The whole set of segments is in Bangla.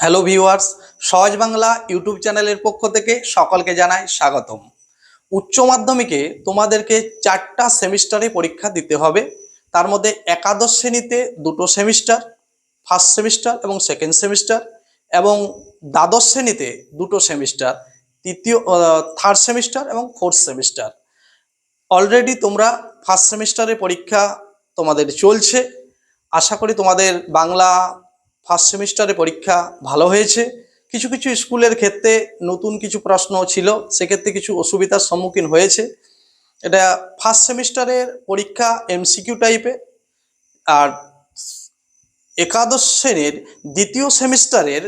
হ্যালো ভিউয়ার্স সহজ বাংলা ইউটিউব চ্যানেলের পক্ষ থেকে সকলকে জানাই স্বাগতম। উচ্চ মাধ্যমিকে তোমাদেরকে চারটা সেমিস্টারে পরীক্ষা দিতে হবে। তার মধ্যে একাদশ শ্রেণীতে দুটো সেমিস্টার ফার্স্ট সেমিস্টার এবং সেকেন্ড সেমিস্টার এবং দ্বাদশ শ্রেণীতে দুটো সেমিস্টার, তৃতীয় থার্ড সেমিস্টার এবং ফোর্থ সেমিস্টার অলরেডি তোমরা ফার্স্ট সেমিস্টারে পরীক্ষা তোমাদের চলছে। আশা করি তোমাদের বাংলা ফার্স্ট সেমিস্টারে পরীক্ষা ভালো হয়েছে। কিছু কিছু স্কুলের ক্ষেত্রে নতুন কিছু প্রশ্ন ছিল, সেক্ষেত্রে কিছু অসুবিধার সম্মুখীন হয়েছে। এটা ফার্স্ট সেমিস্টারের পরীক্ষা এমসিকিউ টাইপের আর একাদশ শ্রেণির দ্বিতীয় সেমিস্টারের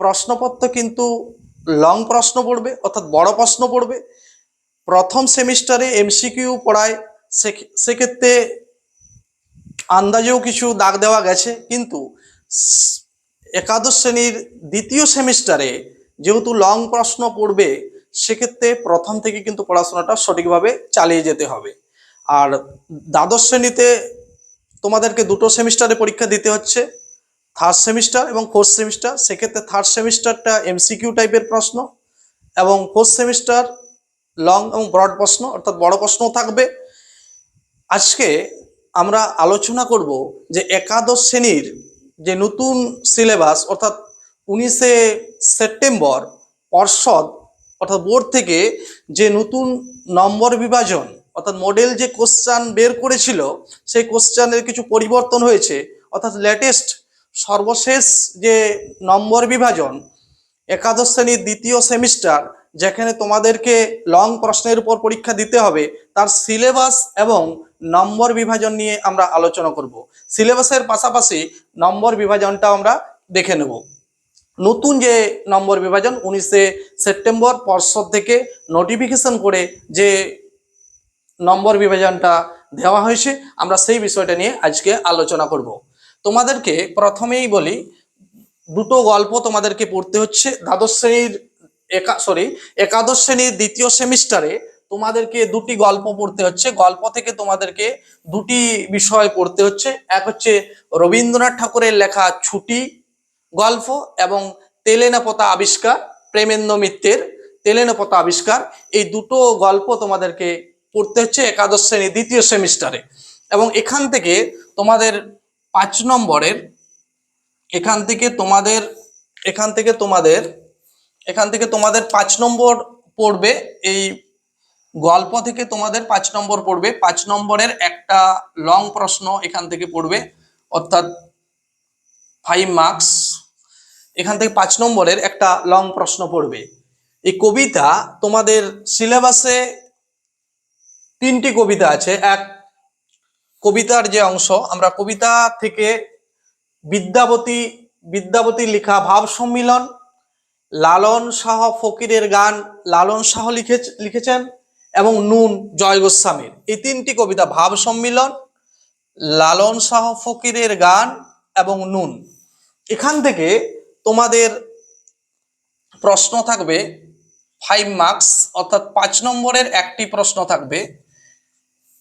প্রশ্নপত্র কিন্তু লং প্রশ্ন পড়বে, অর্থাৎ বড় প্রশ্ন পড়বে। প্রথম সেমিস্টারে এমসিকিউ পড়ায় সেক্ষেত্রে আন্দাজেও কিছু দাগ দেওয়া গেছে, কিন্তু একাদশ শ্রেণির দ্বিতীয় সেমিস্টারে যেহেতু লং প্রশ্ন পড়বে, সেক্ষেত্রে প্রথম থেকে কিন্তু পড়াশোনাটা সঠিকভাবে চালিয়ে যেতে হবে। আর দ্বাদশ শ্রেণীতে তোমাদেরকে দুটো সেমিস্টারে পরীক্ষা দিতে হচ্ছে থার্ড সেমিস্টার এবং ফোর্থ সেমিস্টার সেক্ষেত্রে থার্ড সেমিস্টারটা এমসিকিউ টাইপের প্রশ্ন এবং ফোর্থ সেমিস্টার লং এবং ব্রড প্রশ্ন, অর্থাৎ বড় প্রশ্নও থাকবে। আজকে আমরা আলোচনা করব যে একাদশ শ্রেণির যে নতুন সিলেবাস অর্থাৎ উনিশে সেপ্টেম্বর পর্ষদ, অর্থাৎ বোর্ড থেকে যে নতুন নম্বর বিভাজন, অর্থাৎ মডেল যে কোশ্চান বের করেছিল, সেই কোশ্চানের কিছু পরিবর্তন হয়েছে। অর্থাৎ লেটেস্ট সর্বশেষ যে নম্বর বিভাজন, একাদশ শ্রেণির দ্বিতীয় সেমিস্টার যেখানে তোমাদেরকে লং প্রশ্নের উপর পরীক্ষা দিতে হবে, তার সিলেবাস এবং নম্বর বিভাজন নিয়ে আমরা আলোচনা করব। সিলেবাসের পাশাপাশি নম্বর বিভাজনটা আমরা দেখে নেব। নতুন যে নম্বর বিভাজন, উনিশে সেপ্টেম্বর পর্ষদ থেকে নোটিফিকেশন করে যে নম্বর বিভাজনটা দেওয়া হয়েছে, আমরা সেই বিষয়টা নিয়ে আজকে আলোচনা করব। তোমাদেরকে প্রথমেই বলি, দুটো গল্প তোমাদেরকে পড়তে হচ্ছে। দ্বাদশ শ্রেণির একা সরি একাদশ শ্রেণির দ্বিতীয় সেমিস্টারে তোমাদেরকে দুটি গল্প পড়তে হচ্ছে। গল্প থেকে তোমাদেরকে দুটি বিষয় পড়তে হচ্ছে। এক হচ্ছে রবীন্দ্রনাথ ঠাকুরের লেখা ছুটি গল্প এবং তেলেনাপতা আবিষ্কার, প্রেমেন্দ্র মিত্রের তেলেনাপতা আবিষ্কার। এই দুটো গল্প তোমাদেরকে পড়তে হচ্ছে একাদশ শ্রেণি দ্বিতীয় সেমিস্টারে। এবং এখান থেকে তোমাদের পাঁচ নম্বরের, এখান থেকে তোমাদের, এখান থেকে তোমাদের, এখান থেকে তোমাদের পাঁচ নম্বর পড়বে এই গল্প থেকে তোমাদের পাঁচ নম্বর পড়বে। পাঁচ নম্বরের একটা লং প্রশ্ন এখান থেকে পড়বে, অর্থাৎ ফাইভ মার্কস এখান থেকে পাঁচ নম্বরের একটা লং প্রশ্ন পড়বে। এই কবিতা তোমাদের সিলেবাসে তিনটি কবিতা আছে। এক, কবিতার যে অংশ, আমরা কবিতা থেকে বিদ্যাবতী বিদ্যাবতীর লেখা ভাব সম্মিলন, লালন শাহ ফকিরের গান, লালন শাহ লিখে লিখেছেন। এবং নুন জয় গোস্বামীর। এই তিনটি কবিতা ভাব সম্মিলন, লালন শাহ ফকিরের গান এবং নুন। এখান থেকে তোমাদের প্রশ্ন থাকবে ফাইভ মার্কস অর্থাৎ পাঁচ নম্বরের একটি প্রশ্ন থাকবে।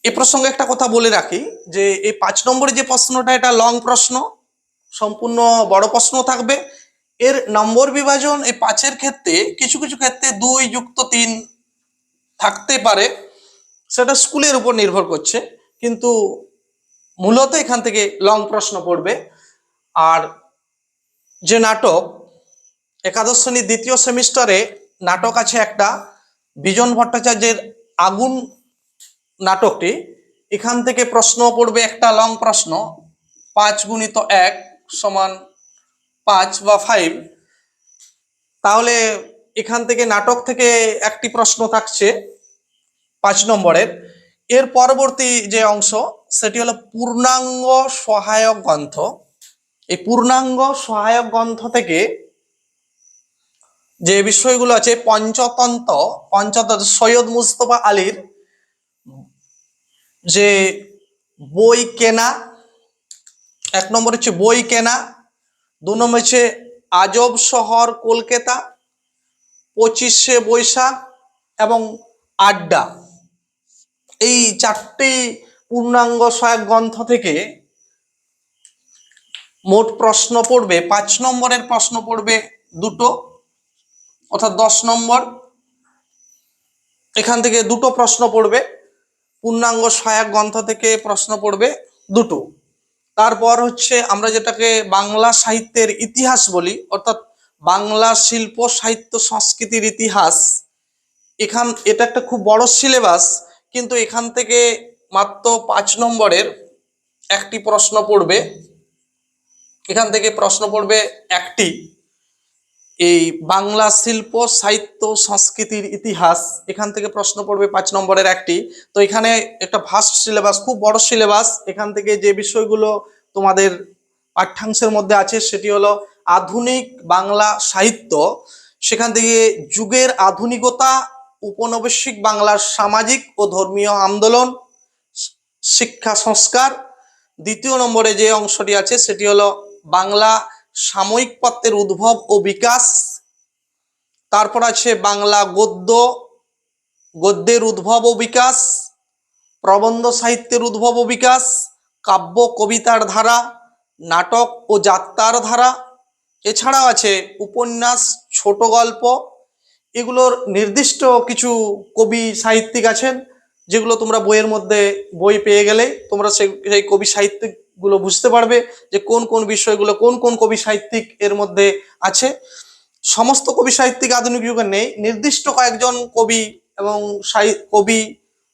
এ প্রসঙ্গে একটা কথা বলে রাখি যে এই পাঁচ নম্বরের যে প্রশ্নটা, এটা লং প্রশ্ন, সম্পূর্ণ বড় প্রশ্ন থাকবে। এর নম্বর বিভাজন এই পাঁচের ক্ষেত্রে কিছু কিছু ক্ষেত্রে দুই যুক্ত তিন থাকতে পারে, সেটা স্কুলের উপর নির্ভর করছে। কিন্তু মূলত এখান থেকে লং প্রশ্ন পড়বে। আর যে নাটক, একাদশ শ্রেণির দ্বিতীয় সেমিস্টারে নাটক আছে একটা, বিজন ভট্টাচার্যের আগুন নাটকটি। এখান থেকে প্রশ্ন পড়বে একটা লং প্রশ্ন, পাঁচ গুণিত এক সমান পাঁচ বা ফাইভ তাহলে এখান থেকে নাটক থেকে একটি প্রশ্ন থাকছে। পাঁচ নম্বরের। এর পরবর্তী যে অংশ, সেটি হলো পূর্ণাঙ্গ সহায়ক গ্রন্থ। এই পূর্ণাঙ্গ সহায়ক গ্রন্থ থেকে যে বিষয়গুলো আছে পঞ্চতন্ত্র পঞ্চতন্ত্র সৈয়দ মুস্তফা আলীর যে বই কেনা, এক নম্বর হচ্ছে বই কেনা, দু নম্বর হচ্ছে আজব শহর কলকাতা, পঁচিশে বৈশাখ এবং আড্ডা। এই চারটি পূর্ণাঙ্গ সহায়ক গ্রন্থ থেকে মোট প্রশ্ন পড়বে, পাঁচ নম্বরের প্রশ্ন পড়বে দুটো, অর্থাৎ দশ নম্বর। এখান থেকে দুটো প্রশ্ন পড়বে, পূর্ণাঙ্গ সহায়ক গ্রন্থ থেকে প্রশ্ন পড়বে দুটো। তারপর হচ্ছে আমরা যেটাকে বাংলা সাহিত্যের ইতিহাস বলি, অর্থাৎ বাংলা শিল্প সাহিত্য সংস্কৃতির ইতিহাস। এখান, এটা একটা খুব বড় সিলেবাস কিন্তু এখান থেকে মাত্র পাঁচ নম্বরের একটি প্রশ্ন পড়বে। এখান থেকে প্রশ্ন পড়বে একটি। এই বাংলা শিল্প, সাহিত্য, সংস্কৃতির ইতিহাস, এখান থেকে প্রশ্ন পড়বে পাঁচ নম্বরের একটি। তো এখানে একটা ভাস্ট সিলেবাস খুব বড় সিলেবাস এখান থেকে যে বিষয়গুলো তোমাদের পাঠ্যাংশের মধ্যে আছে সেটি হলো আধুনিক বাংলা সাহিত্য। সেখান থেকে যুগের আধুনিকতা উপনিবেশিক বাংলার সামাজিক ও ধর্মীয় আন্দোলন, শিক্ষা সংস্কার। দ্বিতীয় নম্বরে যে অংশটি আছে, সেটি হলো বাংলা সাময়িক পত্রের উদ্ভব ও বিকাশ। তারপর আছে বাংলা গদ্য, গদ্যের উদ্ভব ও বিকাশ, প্রবন্ধ সাহিত্যের উদ্ভব ও বিকাশ, কাব্য, কবিতার ধারা, নাটক ও যাত্রার ধারা। এছাড়াও আছে উপন্যাস ছোট গল্প এগুলোর নির্দিষ্ট কিছু কবি সাহিত্যিক আছেন, যেগুলো তোমরা বইয়ের মধ্যে বই পেয়ে গেলে তোমরা সেই কবি সাহিত্যিকগুলো বুঝতে পারবে যে কোন কোন বিষয়গুলো, কোন কোন কবি সাহিত্যিক এর মধ্যে আছে। সমস্ত কবি সাহিত্যিক আধুনিক যুগে নেই। নির্দিষ্ট কয়েকজন কবি এবং কবি,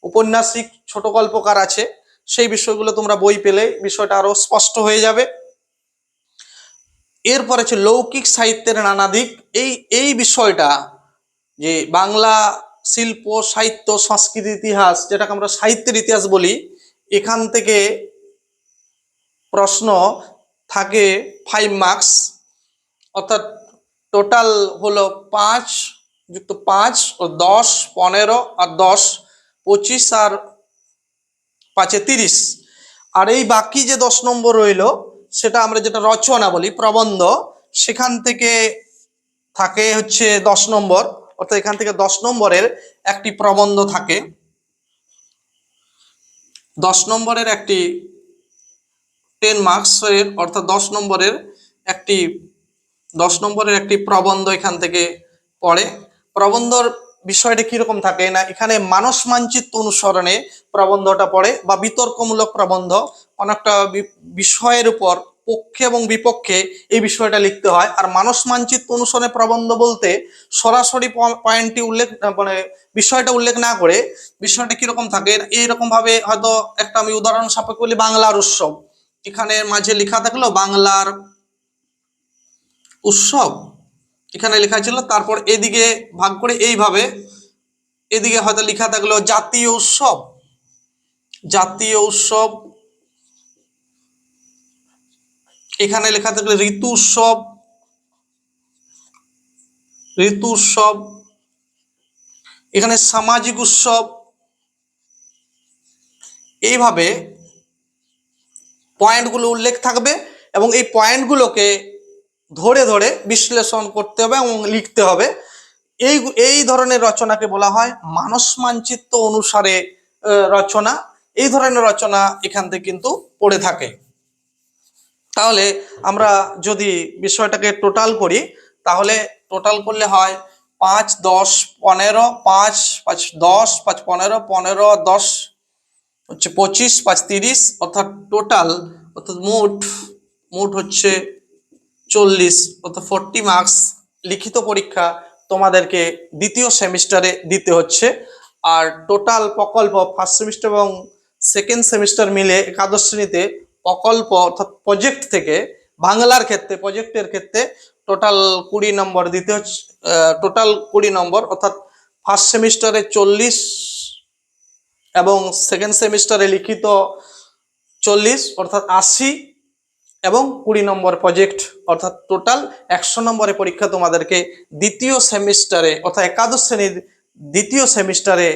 উপন্যাসিক, ছোট গল্পকার আছে। সেই বিষয়গুলো তোমরা বই পেলে বিষয়টা আরও স্পষ্ট হয়ে যাবে। এরপর আছে লৌকিক সাহিত্যের নানা দিক। এই এই বিষয়টা যে বাংলা শিল্প, সাহিত্য, সংস্কৃতি, ইতিহাস, যেটাকে আমরা সাহিত্যের ইতিহাস বলি, এখান থেকে প্রশ্ন থাকে ফাইভ মার্কস অর্থাৎ টোটাল হলো পাঁচ, যুক্ত পাঁচ, ও দশ, পনেরো, আর দশ, পঁচিশ, আর পাঁচে তিরিশ। আর এই বাকি যে দশ নম্বর রইল, সেটা আমরা যেটা রচনা বলি, প্রবন্ধ, সেখান থেকে থাকে হচ্ছে দশ নম্বর। অর্থাৎ এখান থেকে দশ নম্বরের একটি প্রবন্ধ থাকে। দশ নম্বরের একটি টেন মার্কসের অর্থাৎ দশ নম্বরের একটি, দশ নম্বরের একটি প্রবন্ধ এখান থেকে পড়ে। প্রবন্ধর বিষয়টা কীরকম থাকে না, এখানে মানস মানচিত্র অনুসরণে প্রবন্ধটা পড়ে বা বিতর্কমূলক প্রবন্ধ অনেকটা বিষয়ের উপর পক্ষে এবং বিপক্ষে এই বিষয়টা লিখতে হয়। আর মানস মানচিত্র অনুসরণে প্রবন্ধ বলতে সরাসরি পয়েন্টটি উল্লেখ মানে বিষয়টা উল্লেখ না করে বিষয়টা কীরকম থাকে এইরকম ভাবে হয়তো একটা আমি উদাহরণ সাপেক্ষে বলি, বাংলার উৎসব। এখানে মাঝে লেখা থাকল, বাংলার উৎসব। এখানে লেখা ছিল, তারপর এদিকে ভাগ করে এইভাবে, এদিকে হয়তো লেখা থাকল, জাতীয় উৎসব। জাতীয় উৎসব এখানে লেখা থাকলে ঋতু উৎসব ঋতু উৎসব এখানে সামাজিক উৎসব। এইভাবে পয়েন্টগুলো উল্লেখ থাকবে এবং এই পয়েন্টগুলোকে ধরে ধরে বিশ্লেষণ করতে হবে এবং লিখতে হবে। এই এই ধরনের রচনাকে বলা হয় মানস মানচিত্র অনুসারে রচনা। এই ধরনের রচনা এখান থেকে কিন্তু পড়ে থাকে। তাহলে আমরা যদি বিষয়টাকে টোটাল করি, তাহলে টোটাল করলে হয় পাঁচ, দশ, পনেরো, পাঁচ পাঁচ, দশ, পাঁচ, পনেরো পনেরো, দশ, হচ্ছে পঁচিশ, পাঁচ, তিরিশ, অর্থাৎ টোটাল অর্থাৎ মোট মোট হচ্ছে চল্লিশ, অর্থাৎ ফোরটি মার্কস লিখিত পরীক্ষা তোমাদেরকে দ্বিতীয় সেমিস্টারে দিতে হচ্ছে। আর টোটাল প্রকল্প ফার্স্ট সেমিস্টার এবং সেকেন্ড সেমিস্টার মিলে একাদশ শ্রেণীতে প্রকল্প অর্থাৎ প্রজেক্ট থেকে বাংলার ক্ষেত্রে প্রজেক্টের ক্ষেত্রে টোটাল কুড়ি নম্বর দিতে হচ্ছে টোটাল কুড়ি নম্বর অর্থাৎ ফার্স্ট সেমিস্টারে চল্লিশ এবং সেকেন্ড সেমিস্টারে লিখিত চল্লিশ অর্থাৎ আশি এবং কুড়ি নম্বর প্রজেক্ট অর্থাৎ টোটাল একশো নম্বরের পরীক্ষা তোমাদেরকে দ্বিতীয় সেমিস্টারে অর্থাৎ একাদশ শ্রেণির দ্বিতীয় সেমিস্টারে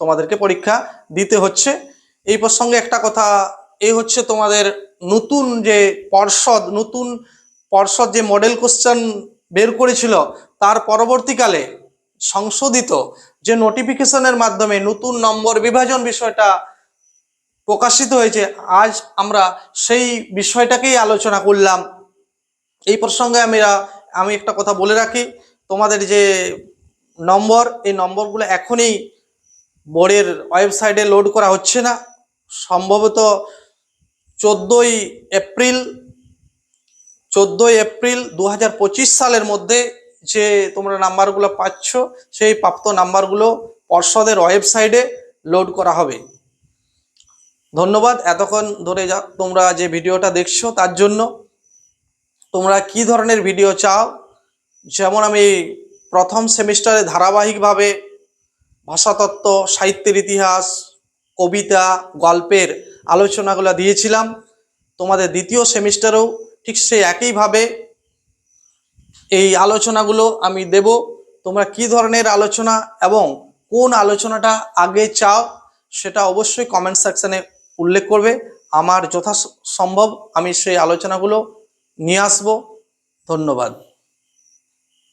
তোমাদেরকে পরীক্ষা দিতে হচ্ছে। এই প্রসঙ্গে একটা কথা এই হচ্ছে তোমাদের নতুন যে পর্ষদ, নতুন পর্ষদ যে মডেল কোশ্চেন বের করেছিল, তার পরবর্তীকালে সংশোধিত যে নোটিফিকেশনের মাধ্যমে নতুন নম্বর বিভাজন বিষয়টা প্রকাশিত হয়েছে, আজ আমরা সেই বিষয়টাকেই আলোচনা করলাম। এই প্রসঙ্গে আমি আমি একটা কথা বলে রাখি, তোমাদের যে নম্বর, এই নম্বরগুলো এখনই বোর্ডের ওয়েবসাইটে লোড করা হচ্ছে না। সম্ভবত চোদ্দোই এপ্রিল চোদ্দোই এপ্রিল দু হাজার পঁচিশ সালের মধ্যে যে তোমরা নাম্বারগুলো পাচ্ছ, সেই প্রাপ্ত নাম্বারগুলো পর্ষদের ওয়েবসাইটে লোড করা হবে। ধন্যবাদ। এতক্ষণ ধরে যা তোমরা যে ভিডিওটা দেখছ, তার জন্য তোমরা কি ধরনের ভিডিও চাও? যেমন আমি প্রথম সেমিস্টারে ধারাবাহিকভাবে ভাষাতত্ত্ব, সাহিত্যের ইতিহাস, কবিতা, গল্পের আলোচনাগুলো দিয়েছিলাম। তোমাদের দ্বিতীয় সেমিস্টারেও ঠিক সেই একইভাবে এই আলোচনাগুলো আমি দেব। তোমরা কি ধরনের আলোচনা এবং কোন আলোচনাটা আগে চাও সেটা অবশ্যই কমেন্ট সেকশনে উল্লেখ করবে। আমার যথা সম্ভব আমি সেই আলোচনাগুলো নিয়ে আসব। ধন্যবাদ।